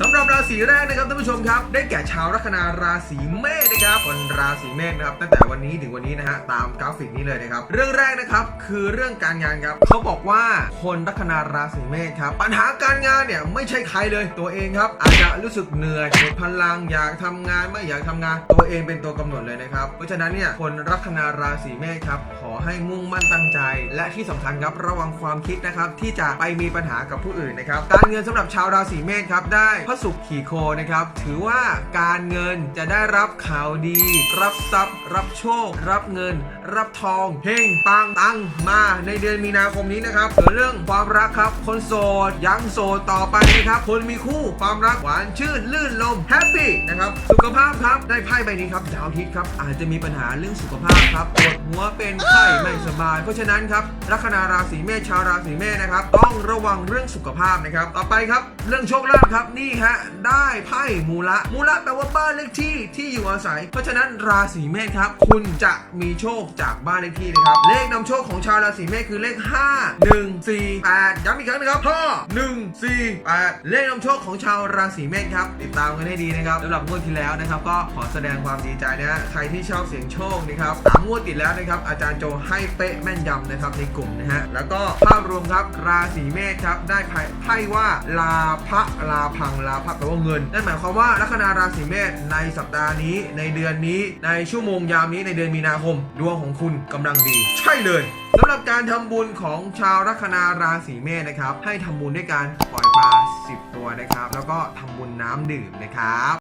สำหรับราศีแรกนะครับท่านผู้ชมครับ ได้แก่ชาวลัคนาราศีเมษนะครับคนราศีเมษนะครับตั้งแต่วันนี้ถึงวันนี้นะฮะตามกราฟิกนี้เลยนะครับ เรื่องแรกนะครับคือเรื่องการงานครับเขาบอกว่าคนลัคนาราศีเมษครับปัญหาการงานเนี่ยไม่ใช่ใครเลยตัวเองครับ อาจจะรู้สึกเหนื่อยหมดพลังอยากทำงานไม่อยากทำงาน ตัวเองเป็นตัวกำหนดเลยนะครับเพราะฉะนั้นเนี่ยคนลัคนาราศีเมษครับขอให้มุ่งมั่นตั้งใจ และที่สำคัญครับระวังความคิดนะครับที่จะไปมีปัญหากับผู้อื่นนะครับการเงินสำหรับชาวราศีเมษครับได้พระศุกร์ขี่โคนะครับ ถือว่าการเงินจะได้รับข่าวดี รับทรัพย์ รับโชค รับเงิน รับทองเฮงปังตังมาในเดือนมีนาคมนี้นะครับส่วนเรื่องความรักครับ คนโสดยังโสดต่อไปนะครับ คนมีคู่ความรักหวานชื่นลื่นลมแฮปปี้นะครับสุขภาพครับได้ไพ่ใบนี้ครับดาวอาทิตย์ครับอาจจะมีปัญหาเรื่องสุขภาพครับปวดหัวเป็นไข้ไม่สบาย เพราะฉะนั้นครับลัคนาราศีเมษชาวราศีเมษนะครับต้องระวังเรื่องสุขภาพนะครับต่อไปครับ เรื่องโชคลาภครับนี่ฮะได้ไพ่มูละมูละแปลว่าบ้านเลขที่ที่อยู่อาศัย เพราะฉะนั้นราศีเมษครับ คุณจะมีโชคจากบ้านเลขที่นะครับ เลขนำโชคของชาวราศีเมษคือเลข 5 1 4 8ย้ำอีกครั้งนะครับ5 1 4 8 เลขนำโชคของชาวราศีเมษครับ ติดตามกันให้ดีนะครับสำหรับงวดที่แล้วนะครับ ก็ขอแสดงความดีใจนะฮะใครที่ชอบเสียงโชคนะครับสามงวดติดแล้วนะครับ อาจารย์โจให้เป๊ะแม่นยำนะครับในกลุ่มนะฮะแล้วก็ภาพรวมครับราศีเมษครับได้ไพ่ไพ่ว่าลาภะลาพังลาภะแปลว่าเงินนั่นหมายความว่าลัคนาราศีเมษในสัปดาห์นี้ในเดือนนี้ในชั่วโมงยามนี้ในเดือนมีนาคมดวงของคุณกำลังดี ใช่เลยสำหรับการทำบุญของชาวลัคนาราศีเมษนะครับ ให้ทำบุญด้วยการปล่อยปลา 10 ตัวนะครับ แล้วก็ทำบุญน้ำดื่มนะครับ